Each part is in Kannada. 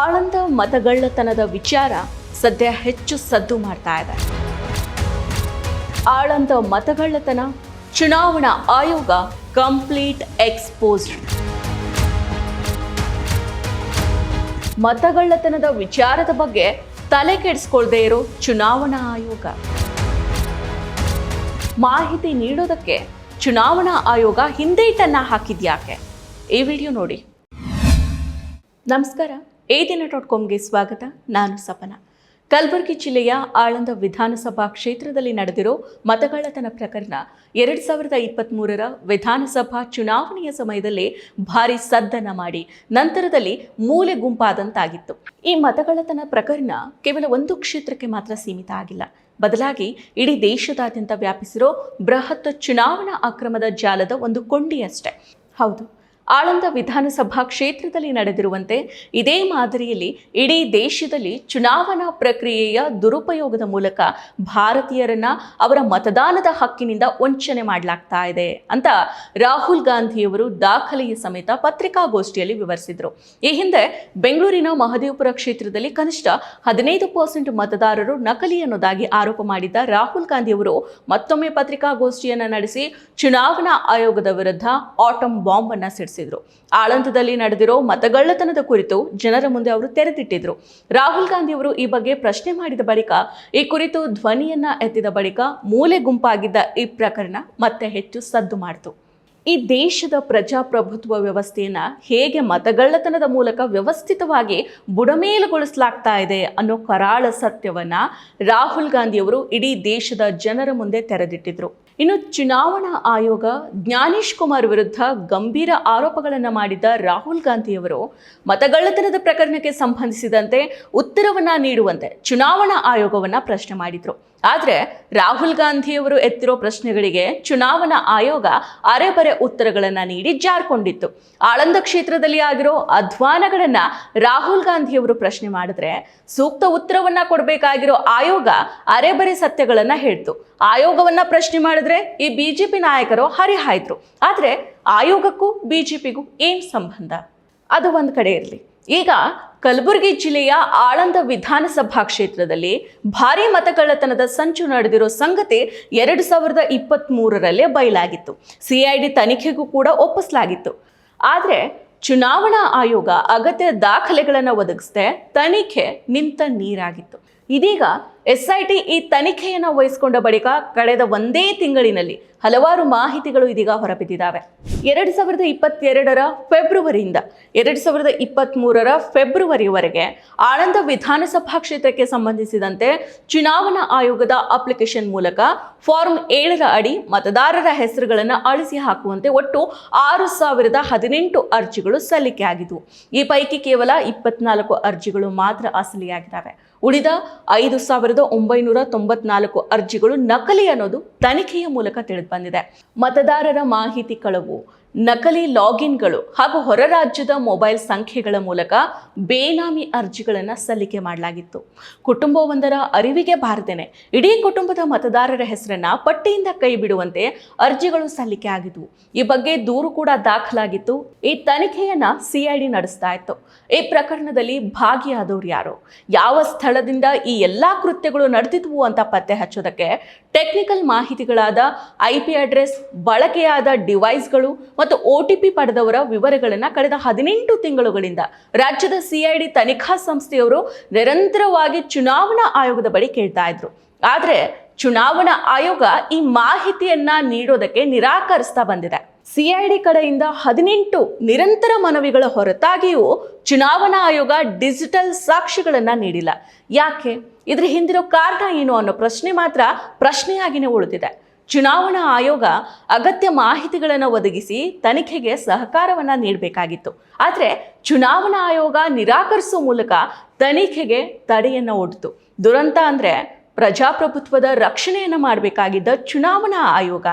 ಆಳಂದ ಮತಗಳ್ಳತನದ ವಿಚಾರ ಸದ್ಯ ಹೆಚ್ಚು ಸದ್ದು ಮಾಡ್ತಾ ಇದೆ. ಆಳಂದ ಮತಗಳ್ಳತನ ಚುನಾವಣಾ ಆಯೋಗ ಕಂಪ್ಲೀಟ್ ಎಕ್ಸ್ಪೋಸ್ಡ್. ಮತಗಳ್ಳತನದ ವಿಚಾರದ ಬಗ್ಗೆ ತಲೆ ಕೆಡಿಸ್ಕೊಳ್ದೇ ಇರೋ ಚುನಾವಣಾ ಆಯೋಗ. ಮಾಹಿತಿ ನೀಡೋದಕ್ಕೆ ಚುನಾವಣಾ ಆಯೋಗ ಹಿಂದೇಟನ್ನ ಹಾಕಿದ್ಯಾಕೆ? ಈ ವಿಡಿಯೋ ನೋಡಿ. ನಮಸ್ಕಾರ. ಎ ದಿನ ಡಾಟ್ ಕಾಮ್ಗೆ ಸ್ವಾಗತ, ನಾನು ಸಪನ. ಕಲಬುರಗಿ ಜಿಲ್ಲೆಯ ಆಳಂದ ವಿಧಾನಸಭಾ ಕ್ಷೇತ್ರದಲ್ಲಿ ನಡೆದಿರೋ ಮತಗಳ್ಳತನ ಪ್ರಕರಣ ಎರಡು ಸಾವಿರದ ಇಪ್ಪತ್ತ್ಮೂರರ ವಿಧಾನಸಭಾ ಚುನಾವಣೆಯ ಸಮಯದಲ್ಲಿ ಭಾರಿ ಸದ್ದನ ಮಾಡಿ ನಂತರದಲ್ಲಿ ಮೂಲೆ ಗುಂಪಾದಂತಾಗಿತ್ತು. ಈ ಮತಗಳ್ಳತನ ಪ್ರಕರಣ ಕೇವಲ ಒಂದು ಕ್ಷೇತ್ರಕ್ಕೆ ಮಾತ್ರ ಸೀಮಿತ ಆಗಿಲ್ಲ. ಬದಲಾಗಿ ಇಡೀ ದೇಶದಾದ್ಯಂತ ವ್ಯಾಪಿಸಿರೋ ಬೃಹತ್ ಚುನಾವಣಾ ಅಕ್ರಮದ ಜಾಲದ ಒಂದು ಕೊಂಡಿಯಷ್ಟೇ. ಹೌದು ಆಳಂದ ವಿಧಾನಸಭಾ ಕ್ಷೇತ್ರದಲ್ಲಿ ನಡೆದಿರುವಂತೆ ಇದೇ ಮಾದರಿಯಲ್ಲಿ ಇಡೀ ದೇಶದಲ್ಲಿ ಚುನಾವಣಾ ಪ್ರಕ್ರಿಯೆಯ ದುರುಪಯೋಗದ ಮೂಲಕ ಭಾರತೀಯರನ್ನ ಅವರ ಮತದಾನದ ಹಕ್ಕಿನಿಂದ ವಂಚನೆ ಮಾಡಲಾಗ್ತಾ ಇದೆ ಅಂತ ರಾಹುಲ್ ಗಾಂಧಿಯವರು ದಾಖಲೆಯ ಸಮೇತ ಪತ್ರಿಕಾಗೋಷ್ಠಿಯಲ್ಲಿ ವಿವರಿಸಿದರು. ಈ ಹಿಂದೆ ಬೆಂಗಳೂರಿನ ಮಹದೇವಪುರ ಕ್ಷೇತ್ರದಲ್ಲಿ ಕನಿಷ್ಠ ಹದಿನೈದು ಪರ್ಸೆಂಟ್ ಮತದಾರರು ನಕಲಿ ಅನ್ನೋದಾಗಿ ಆರೋಪ ಮಾಡಿದ್ದ ರಾಹುಲ್ ಗಾಂಧಿಯವರು ಮತ್ತೊಮ್ಮೆ ಪತ್ರಿಕಾಗೋಷ್ಠಿಯನ್ನು ನಡೆಸಿ ಚುನಾವಣಾ ಆಯೋಗದ ವಿರುದ್ಧ ಆಟಮ್ ಬಾಂಬ್ ಅನ್ನು ಸಿಡಿಸಿದ್ರು. ಆಳಂದದಲ್ಲಿ ನಡೆದಿರೋ ಮತಗಳ್ಳತನದ ಕುರಿತು ಜನರ ಮುಂದೆ ಅವರು ತೆರೆದಿಟ್ಟಿದ್ರು. ರಾಹುಲ್ ಗಾಂಧಿ ಅವರು ಈ ಬಗ್ಗೆ ಪ್ರಶ್ನೆ ಮಾಡಿದ ಬಳಿಕ, ಈ ಕುರಿತು ಧ್ವನಿಯನ್ನ ಎತ್ತಿದ ಬಳಿಕ ಮೂಲೆ ಗುಂಪಾಗಿದ್ದ ಈ ಪ್ರಕರಣ ಮತ್ತೆ ಹೆಚ್ಚು ಸದ್ದು ಮಾಡಿತು. ಈ ದೇಶದ ಪ್ರಜಾಪ್ರಭುತ್ವ ವ್ಯವಸ್ಥೆಯನ್ನ ಹೇಗೆ ಮತಗಳ್ಳತನದ ಮೂಲಕ ವ್ಯವಸ್ಥಿತವಾಗಿ ಬುಡಮೇಲುಗೊಳಿಸಲಾಗ್ತಾ ಇದೆ ಅನ್ನೋ ಕರಾಳ ಸತ್ಯವನ್ನ ರಾಹುಲ್ ಗಾಂಧಿಯವರು ಇಡೀ ದೇಶದ ಜನರ ಮುಂದೆ ತೆರೆದಿಟ್ಟಿದ್ರು. ಇನ್ನು ಚುನಾವಣಾ ಆಯೋಗ ಜ್ಞಾನೇಶ್ ಕುಮಾರ್ ವಿರುದ್ಧ ಗಂಭೀರ ಆರೋಪಗಳನ್ನು ಮಾಡಿದ್ದ ರಾಹುಲ್ ಗಾಂಧಿಯವರು ಮತಗಳ್ಳತನದ ಪ್ರಕರಣಕ್ಕೆ ಸಂಬಂಧಿಸಿದಂತೆ ಉತ್ತರವನ್ನು ನೀಡುವಂತೆ ಚುನಾವಣಾ ಆಯೋಗವನ್ನು ಪ್ರಶ್ನೆ ಮಾಡಿದ್ರು. ಆದರೆ ರಾಹುಲ್ ಗಾಂಧಿಯವರು ಎತ್ತಿರೋ ಪ್ರಶ್ನೆಗಳಿಗೆ ಚುನಾವಣಾ ಆಯೋಗ ಅರೆಬರೆ ಉತ್ತರಗಳನ್ನು ನೀಡಿ ಜಾರ್ಕೊಂಡಿತ್ತು. ಆಳಂದ ಕ್ಷೇತ್ರದಲ್ಲಿ ಆಗಿರೋ ಅಧ್ವಾನಗಳನ್ನು ರಾಹುಲ್ ಗಾಂಧಿಯವರು ಪ್ರಶ್ನೆ ಮಾಡಿದ್ರೆ ಸೂಕ್ತ ಉತ್ತರವನ್ನು ಕೊಡಬೇಕಾಗಿರೋ ಆಯೋಗ ಅರೆಬರೆ ಸತ್ಯಗಳನ್ನು ಹೇಳ್ತು. ಆಯೋಗವನ್ನು ಪ್ರಶ್ನೆ ಮಾಡಿದ್ರೆ ಈ ಬಿಜೆಪಿ ನಾಯಕರು ಹರಿಹಾಯ್ದ್ರು. ಆದರೆ ಆಯೋಗಕ್ಕೂ ಬಿಜೆಪಿಗೂ ಏನು ಸಂಬಂಧ? ಅದು ಒಂದು ಕಡೆ ಇರಲಿ. ಈಗ ಕಲಬುರಗಿ ಜಿಲ್ಲೆಯ ಆಳಂದ ವಿಧಾನಸಭಾ ಕ್ಷೇತ್ರದಲ್ಲಿ ಭಾರಿ ಮತಗಳ್ಳತನದ ಸಂಚು ನಡೆದಿರೋ ಸಂಗತಿ ಎರಡು ಸಾವಿರದ ಇಪ್ಪತ್ತ್ ಮೂರರಲ್ಲೇ ಬಯಲಾಗಿತ್ತು. ಸಿಐಡಿ ತನಿಖೆಗೂ ಕೂಡ ಒಪ್ಪಿಸಲಾಗಿತ್ತು. ಆದರೆ ಚುನಾವಣಾ ಆಯೋಗ ಅಗತ್ಯ ದಾಖಲೆಗಳನ್ನು ಒದಗಿಸದೆ ತನಿಖೆ ನಿಂತ ನೀರಾಗಿತ್ತು. ಇದೀಗ ಎಸ್ ಐ ಟಿ ಈ ತನಿಖೆಯನ್ನು ವಹಿಸಿಕೊಂಡ ಬಳಿಕ ಕಳೆದ ಒಂದೇ ತಿಂಗಳಿನಲ್ಲಿ ಹಲವಾರು ಮಾಹಿತಿಗಳು ಇದೀಗ ಹೊರಬಿದ್ದಿದ್ದಾವೆ. ಎರಡು ಸಾವಿರದ ಇಪ್ಪತ್ತೆರಡರ ಫೆಬ್ರವರಿಯಿಂದ ಎರಡು ಸಾವಿರದ ಇಪ್ಪತ್ತ್ಮೂರರ ಫೆಬ್ರವರಿವರೆಗೆ ಆಳಂದ ವಿಧಾನಸಭಾ ಕ್ಷೇತ್ರಕ್ಕೆ ಸಂಬಂಧಿಸಿದಂತೆ ಚುನಾವಣಾ ಆಯೋಗದ ಅಪ್ಲಿಕೇಶನ್ ಮೂಲಕ ಫಾರ್ಮ್ ಏಳರ ಅಡಿ ಮತದಾರರ ಹೆಸರುಗಳನ್ನು ಅಳಿಸಿ ಹಾಕುವಂತೆ ಒಟ್ಟು ಆರು ಸಾವಿರದ ಹದಿನೆಂಟು ಅರ್ಜಿಗಳು ಸಲ್ಲಿಕೆಯಾಗಿದ್ವು ಈ ಪೈಕಿ ಕೇವಲ ಇಪ್ಪತ್ನಾಲ್ಕು ಅರ್ಜಿಗಳು ಮಾತ್ರ ಅಸಲಿಯಾಗಿದ್ದಾವೆ. ಉಳಿದ ಐದು ಸಾವಿರದ ಒಂಬೈನೂರ ತೊಂಬತ್ನಾಲ್ಕು ಅರ್ಜಿಗಳು ನಕಲಿ ಅನ್ನೋದು ತನಿಖೆಯ ಮೂಲಕ ತಿಳಿದು ಬಂದಿದೆ. ಮತದಾರರ ಮಾಹಿತಿ ಕಳವು ನಕಲಿ ಲಾಗಿನ್ಗಳು ಹಾಗೂ ಹೊರ ರಾಜ್ಯದ ಮೊಬೈಲ್ ಸಂಖ್ಯೆಗಳ ಮೂಲಕ ಬೇನಾಮಿ ಅರ್ಜಿಗಳನ್ನು ಸಲ್ಲಿಕೆ ಮಾಡಲಾಗಿತ್ತು. ಕುಟುಂಬವೊಂದರ ಅರಿವಿಗೆ ಬಾರದೇನೆ ಇಡೀ ಕುಟುಂಬದ ಮತದಾರರ ಹೆಸರನ್ನ ಪಟ್ಟಿಯಿಂದ ಕೈ ಬಿಡುವಂತೆ ಅರ್ಜಿಗಳು ಸಲ್ಲಿಕೆ ಆಗಿದ್ವು. ಈ ಬಗ್ಗೆ ದೂರು ಕೂಡ ದಾಖಲಾಗಿತ್ತು. ಈ ತನಿಖೆಯನ್ನ ಸಿಐಡಿ ನಡೆಸ್ತಾ ಇತ್ತು. ಈ ಪ್ರಕರಣದಲ್ಲಿ ಭಾಗಿಯಾದವರು ಯಾರು? ಯಾವ ಸ್ಥಳದಿಂದ ಈ ಎಲ್ಲಾ ಕೃತ್ಯಗಳು ನಡೆದಿದ್ವು ಅಂತ ಪತ್ತೆ ಹಚ್ಚೋದಕ್ಕೆ ಟೆಕ್ನಿಕಲ್ ಮಾಹಿತಿಗಳಾದ ಐ ಪಿ ಅಡ್ರೆಸ್, ಬಳಕೆಯಾದ ಡಿವೈಸ್ಗಳು ಒ ಟಿ ಪಿ ಪಡೆದವರ ವಿವರಗಳನ್ನು ಕಳೆದ ಹದಿನೆಂಟು ತಿಂಗಳುಗಳಿಂದ ರಾಜ್ಯದ ಸಿಐಡಿ ತನಿಖಾ ಸಂಸ್ಥೆಯವರು ನಿರಂತರವಾಗಿ ಚುನಾವಣಾ ಆಯೋಗದ ಬಳಿ ಕೇಳ್ತಾ ಇದ್ರು. ಆದರೆ ಚುನಾವಣಾ ಆಯೋಗ ಈ ಮಾಹಿತಿಯನ್ನ ನೀಡೋದಕ್ಕೆ ನಿರಾಕರಿಸ್ತಾ ಬಂದಿದೆ. ಸಿಐಡಿ ಕಡೆಯಿಂದ ಹದಿನೆಂಟು ನಿರಂತರ ಮನವಿಗಳ ಹೊರತಾಗಿಯೂ ಚುನಾವಣಾ ಆಯೋಗ ಡಿಜಿಟಲ್ ಸಾಕ್ಷಿಗಳನ್ನ ನೀಡಿಲ್ಲ. ಯಾಕೆ? ಇದ್ರ ಹಿಂದಿರೋ ಕಾರಣ ಏನು ಅನ್ನೋ ಪ್ರಶ್ನೆ ಮಾತ್ರ ಪ್ರಶ್ನೆಯಾಗಿನೇ ಉಳಿದಿದೆ. ಚುನಾವಣಾ ಆಯೋಗ ಅಗತ್ಯ ಮಾಹಿತಿಗಳನ್ನು ಒದಗಿಸಿ ತನಿಖೆಗೆ ಸಹಕಾರವನ್ನು ನೀಡಬೇಕಾಗಿತ್ತು. ಆದರೆ ಚುನಾವಣಾ ಆಯೋಗ ನಿರಾಕರಿಸುವ ಮೂಲಕ ತನಿಖೆಗೆ ತಡೆಯನ್ನು ಒಡ್ತು. ದುರಂತ ಅಂದರೆ ಪ್ರಜಾಪ್ರಭುತ್ವದ ರಕ್ಷಣೆಯನ್ನು ಮಾಡಬೇಕಾಗಿದ್ದ ಚುನಾವಣಾ ಆಯೋಗ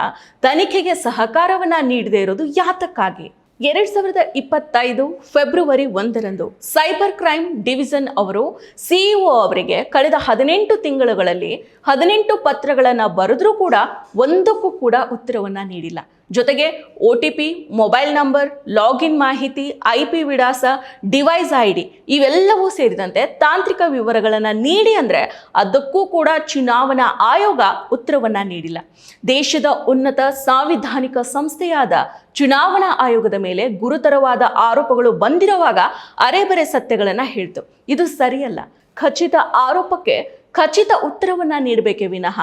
ತನಿಖೆಗೆ ಸಹಕಾರವನ್ನು ನೀಡದೇ ಇರೋದು ಯಾತಕ್ಕಾಗಿ? ಎರಡ್ ಸಾವಿರದ ಇಪ್ಪತ್ತೈದು ಫೆಬ್ರವರಿ ಒಂದರಂದು ಸೈಬರ್ ಕ್ರೈಮ್ ಡಿವಿಷನ್ ಅವರು ಸಿಇಒ ಅವರಿಗೆ ಕಳೆದ ಹದಿನೆಂಟು ತಿಂಗಳುಗಳಲ್ಲಿ ಹದಿನೆಂಟು ಪತ್ರಗಳನ್ನು ಬರೆದ್ರೂ ಕೂಡ ಒಂದಕ್ಕೂ ಕೂಡ ಉತ್ತರವನ್ನು ನೀಡಿಲ್ಲ. ಜೊತೆಗೆ O T P, mobile number, login ಮಾಹಿತಿ, ಐ ಪಿ ವಿಳಾಸ, ಡಿವೈಸ್ ಐ ಡಿ ಇವೆಲ್ಲವೂ ಸೇರಿದಂತೆ ತಾಂತ್ರಿಕ ವಿವರಗಳನ್ನು ನೀಡಿ ಅಂದರೆ ಅದಕ್ಕೂ ಕೂಡ ಚುನಾವಣಾ ಆಯೋಗ ಉತ್ತರವನ್ನು ನೀಡಿಲ್ಲ. ದೇಶದ ಉನ್ನತ ಸಾಂವಿಧಾನಿಕ ಸಂಸ್ಥೆಯಾದ ಚುನಾವಣಾ ಆಯೋಗದ ಮೇಲೆ ಗುರುತರವಾದ ಆರೋಪಗಳು ಬಂದಿರುವಾಗ ಅರೆಬರೆ ಸತ್ಯಗಳನ್ನು ಹೇಳ್ತು. ಇದು ಸರಿಯಲ್ಲ. ಖಚಿತ ಆರೋಪಕ್ಕೆ ಖಚಿತ ಉತ್ತರವನ್ನು ನೀಡಬೇಕೇ ವಿನಃ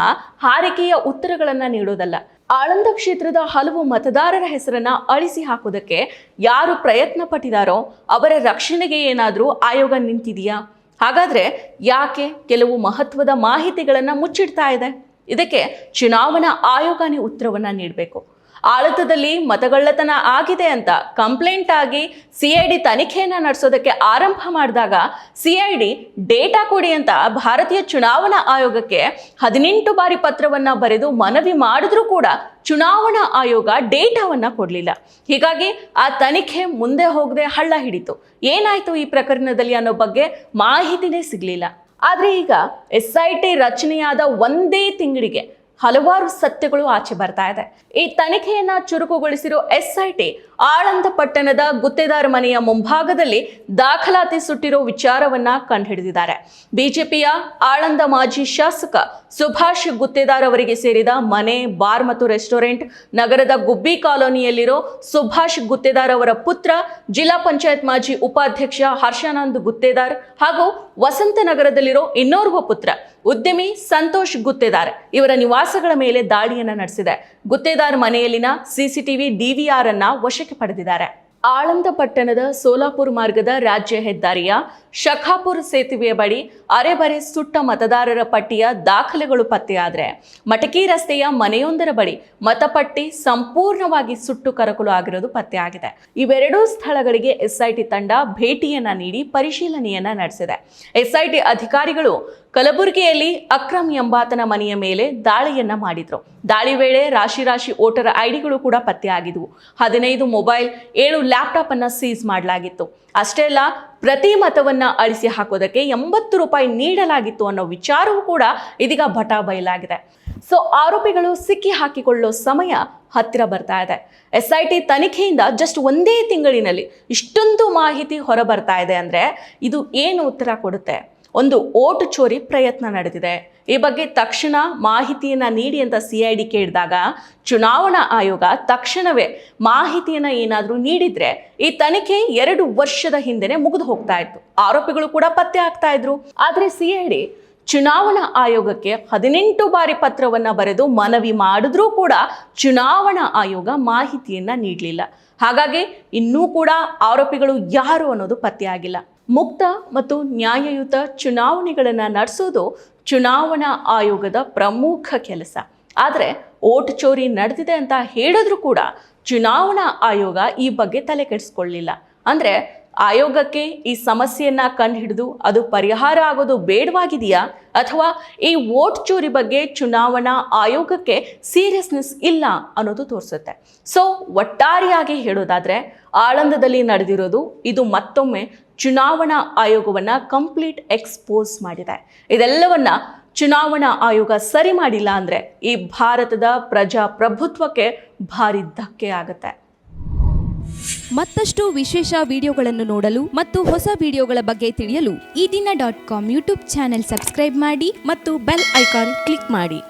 ಹಾರಿಕೆಯ ಉತ್ತರಗಳನ್ನು ನೀಡೋದಲ್ಲ. ಆಳಂದ ಕ್ಷೇತ್ರದ ಹಲವು ಮತದಾರರ ಹೆಸರನ್ನ ಅಳಿಸಿ ಹಾಕೋದಕ್ಕೆ ಯಾರು ಪ್ರಯತ್ನ ಪಟ್ಟಿದಾರೋ ಅವರ ರಕ್ಷಣೆಗೆ ಏನಾದರೂ ಆಯೋಗ ನಿಂತಿದೆಯಾ? ಹಾಗಾದ್ರೆ ಯಾಕೆ ಕೆಲವು ಮಹತ್ವದ ಮಾಹಿತಿಗಳನ್ನ ಮುಚ್ಚಿಡ್ತಾ ಇದೆ? ಇದಕ್ಕೆ ಚುನಾವಣಾ ಆಯೋಗನೇ ಉತ್ತರವನ್ನ ನೀಡಬೇಕು. ಆಳತದಲ್ಲಿ ಮತಗಳ್ಳತನ ಆಗಿದೆ ಅಂತ ಕಂಪ್ಲೇಂಟ್ ಆಗಿ ಸಿ ಐ ಡಿ ತನಿಖೆಯನ್ನು ನಡೆಸೋದಕ್ಕೆ ಆರಂಭ ಮಾಡಿದಾಗ ಸಿ ಐ ಡಿ ಡೇಟಾ ಕೊಡಿ ಅಂತ ಭಾರತೀಯ ಚುನಾವಣಾ ಆಯೋಗಕ್ಕೆ ಹದಿನೆಂಟು ಬಾರಿ ಪತ್ರವನ್ನ ಬರೆದು ಮನವಿ ಮಾಡಿದ್ರೂ ಕೂಡ ಚುನಾವಣಾ ಆಯೋಗ ಡೇಟಾವನ್ನ ಕೊಡಲಿಲ್ಲ. ಹೀಗಾಗಿ ಆ ತನಿಖೆ ಮುಂದೆ ಹೋಗದೆ ಹಳ್ಳ ಹಿಡಿತು. ಏನಾಯ್ತು ಈ ಪ್ರಕರಣದಲ್ಲಿ ಅನ್ನೋ ಬಗ್ಗೆ ಮಾಹಿತಿನೇ ಸಿಗಲಿಲ್ಲ. ಆದರೆ ಈಗ ಎಸ್ ಐ ಟಿ ರಚನೆಯಾದ ಒಂದೇ ತಿಂಗಳಿಗೆ ಹಲವಾರು ಸತ್ಯಗಳು ಆಚೆ ಬರ್ತಾ ಇದೆ. ಈ ತನಿಖೆಯನ್ನ ಚುರುಕುಗೊಳಿಸಿರೋ ಎಸ್ಐಟಿ ಆಳಂದ ಪಟ್ಟಣದ ಗುತ್ತೇದಾರ್ ಮನೆಯ ಮುಂಭಾಗದಲ್ಲಿ ದಾಖಲಾತಿ ಸುಟ್ಟಿರೋ ವಿಚಾರವನ್ನ ಕಂಡುಹಿಡಿದಿದ್ದಾರೆ. ಬಿಜೆಪಿಯ ಆಳಂದ ಮಾಜಿ ಶಾಸಕ ಸುಭಾಷ್ ಗುತ್ತೇದಾರ್ ಅವರಿಗೆ ಸೇರಿದ ಮನೆ, ಬಾರ್ ಮತ್ತು ರೆಸ್ಟೋರೆಂಟ್, ನಗರದ ಗುಬ್ಬಿ ಕಾಲೋನಿಯಲ್ಲಿರೋ ಸುಭಾಷ್ ಗುತ್ತೇದಾರ್ ಅವರ ಪುತ್ರ, ಜಿಲ್ಲಾ ಪಂಚಾಯತ್ ಮಾಜಿ ಉಪಾಧ್ಯಕ್ಷ ಹರ್ಷಾನಂದ್ ಗುತ್ತೇದಾರ್ ಹಾಗೂ ವಸಂತನಗರದಲ್ಲಿರೋ ಇನ್ನೋರ್ವ ಪುತ್ರ ಉದ್ಯಮಿ ಸಂತೋಷ್ ಗುತ್ತೇದಾರ್ ಇವರ ನಿವಾಸಗಳ ಮೇಲೆ ದಾಳಿಯನ್ನ ನಡೆಸಿದೆ. ಗುತ್ತೇದಾರ್ ಮನೆಯಲ್ಲಿನ ಸಿಸಿಟಿವಿ ಡಿವಿಆರ್ ಅನ್ನ ವಶಕ್ಕೆ ಪಡೆದಿದ್ದಾರೆ. ಆಳಂದ ಪಟ್ಟಣದ ಸೋಲಾಪುರ್ ಮಾರ್ಗದ ರಾಜ್ಯ ಹೆದ್ದಾರಿಯ ಶಖಾಪುರ್ ಸೇತುವೆಯ ಬಳಿ ಅರೆಬರೆ ಸುಟ್ಟ ಮತದಾರರ ಪಟ್ಟಿಯ ದಾಖಲೆಗಳು ಪತ್ತೆಯಾದರೆ ಮಟಕಿ ರಸ್ತೆಯ ಮನೆಯೊಂದರ ಬಳಿ ಮತಪಟ್ಟಿ ಸಂಪೂರ್ಣವಾಗಿ ಸುಟ್ಟು ಕರಕಲು ಆಗಿರೋದು ಪತ್ತೆಯಾಗಿದೆ. ಇವೆರಡೂ ಸ್ಥಳಗಳಿಗೆ ಎಸ್ಐಟಿ ತಂಡ ಭೇಟಿಯನ್ನ ನೀಡಿ ಪರಿಶೀಲನೆಯನ್ನ ನಡೆಸಿದೆ. ಎಸ್ಐಟಿ ಅಧಿಕಾರಿಗಳು ಕಲಬುರಗಿಯಲ್ಲಿ ಅಕ್ರಮ್ ಎಂಬಾತನ ಮನೆಯ ಮೇಲೆ ದಾಳಿಯನ್ನ ಮಾಡಿದ್ರು. ದಾಳಿ ವೇಳೆ ರಾಶಿ ರಾಶಿ ವೋಟರ್ ಐಡಿಗಳು ಕೂಡ ಪತ್ತೆಯಾಗಿದ್ವು. ಹದಿನೈದು ಮೊಬೈಲ್, ಏಳು ಲ್ಯಾಪ್ಟಾಪ್ ಅನ್ನ ಸೀಸ್ ಮಾಡಲಾಗಿತ್ತು. ಅಷ್ಟೇ ಅಲ್ಲ ಪ್ರತಿ ಮತವನ್ನು ಅಳಿಸಿ ಹಾಕೋದಕ್ಕೆ ಎಂಬತ್ತು ರೂಪಾಯಿ ನೀಡಲಾಗಿತ್ತು ಅನ್ನೋ ವಿಚಾರವೂ ಕೂಡ ಇದೀಗ ಭಟಾ ಬಯಲಾಗಿದೆ. ಸೊ ಆರೋಪಿಗಳು ಸಿಕ್ಕಿ ಹಾಕಿಕೊಳ್ಳೋ ಸಮಯ ಹತ್ತಿರ ಬರ್ತಾ ಇದೆ. ಎಸ್ ಐ ಟಿ ತನಿಖೆಯಿಂದ ಜಸ್ಟ್ ಒಂದೇ ತಿಂಗಳಿನಲ್ಲಿ ಇಷ್ಟೊಂದು ಮಾಹಿತಿ ಹೊರ ಬರ್ತಾ ಇದೆ ಅಂದರೆ ಇದು ಏನು ಉತ್ತರ ಕೊಡುತ್ತೆ? ಒಂದು ಓಟು ಚೋರಿ ಪ್ರಯತ್ನ ನಡೆದಿದೆ. ಈ ಬಗ್ಗೆ ತಕ್ಷಣ ಮಾಹಿತಿಯನ್ನ ನೀಡಿ ಅಂತ ಸಿ ಐ ಡಿ ಕೇಳಿದಾಗ, ಚುನಾವಣಾ ಆಯೋಗ ತಕ್ಷಣವೇ ಮಾಹಿತಿಯನ್ನ ಏನಾದರೂ ನೀಡಿದ್ರೆ ಈ ತನಿಖೆ ಎರಡು ವರ್ಷದ ಹಿಂದೆನೆ ಮುಗಿದು ಹೋಗ್ತಾ ಇತ್ತು. ಆರೋಪಿಗಳು ಕೂಡ ಪತ್ತೆ ಆಗ್ತಾ ಇದ್ರು. ಆದ್ರೆ ಸಿ ಐ ಡಿ ಚುನಾವಣಾ ಆಯೋಗಕ್ಕೆ ಹದಿನೆಂಟು ಬಾರಿ ಪತ್ರವನ್ನ ಬರೆದು ಮನವಿ ಮಾಡಿದ್ರೂ ಕೂಡ ಚುನಾವಣಾ ಆಯೋಗ ಮಾಹಿತಿಯನ್ನ ನೀಡಲಿಲ್ಲ. ಹಾಗಾಗಿ ಇನ್ನೂ ಕೂಡ ಆರೋಪಿಗಳು ಯಾರು ಅನ್ನೋದು ಪತ್ತೆಯಾಗಿಲ್ಲ ಮುಕ್ತ ಮತ್ತು ನ್ಯಾಯಯುತ ಚುನಾವಣೆಗಳನ್ನು ನಡೆಸೋದು ಚುನಾವಣಾ ಆಯೋಗದ ಪ್ರಮುಖ ಕೆಲಸ. ಆದರೆ ಓಟ್ ಚೋರಿ ನಡೆದಿದೆ ಅಂತ ಹೇಳಿದ್ರೂ ಕೂಡ ಚುನಾವಣಾ ಆಯೋಗ ಈ ಬಗ್ಗೆ ತಲೆ ಕೆಡಿಸ್ಕೊಳ್ಳಿಲ್ಲ. ಅಂದರೆ ಆಯೋಗಕ್ಕೆ ಈ ಸಮಸ್ಯೆಯನ್ನು ಕಂಡುಹಿಡಿದು ಅದು ಪರಿಹಾರ ಆಗೋದು ಬೇಡವಾಗಿದೆಯಾ? ಅಥವಾ ಈ ಓಟ್ ಚೋರಿ ಬಗ್ಗೆ ಚುನಾವಣಾ ಆಯೋಗಕ್ಕೆ ಸೀರಿಯಸ್ನೆಸ್ ಇಲ್ಲ ಅನ್ನೋದು ತೋರಿಸುತ್ತೆ. ಸೊ ಒಟ್ಟಾರೆಯಾಗಿ ಹೇಳೋದಾದರೆ ಆಳಂದದಲ್ಲಿ ನಡೆದಿರೋದು ಇದು ಮತ್ತೊಮ್ಮೆ ಚುನಾವಣಾ ಆಯೋಗವನ್ನು ಕಂಪ್ಲೀಟ್ ಎಕ್ಸ್ಪೋಸ್ ಮಾಡಿದೆ. ಇದೆಲ್ಲವನ್ನ ಚುನಾವಣಾ ಆಯೋಗ ಸರಿ ಮಾಡಿಲ್ಲ ಅಂದರೆ ಈ ಭಾರತದ ಪ್ರಜಾಪ್ರಭುತ್ವಕ್ಕೆ ಭಾರಿ ಧಕ್ಕೆ ಆಗುತ್ತೆ. ಮತ್ತಷ್ಟು ವಿಶೇಷ ವಿಡಿಯೋಗಳನ್ನು ನೋಡಲು ಮತ್ತು ಹೊಸ ವಿಡಿಯೋಗಳ ಬಗ್ಗೆ ತಿಳಿಯಲು ಈ ದಿನ dot com YouTube channel subscribe ಮಾಡಿ ಮತ್ತು ಬೆಲ್ ಐಕಾನ್ ಕ್ಲಿಕ್ ಮಾಡಿ.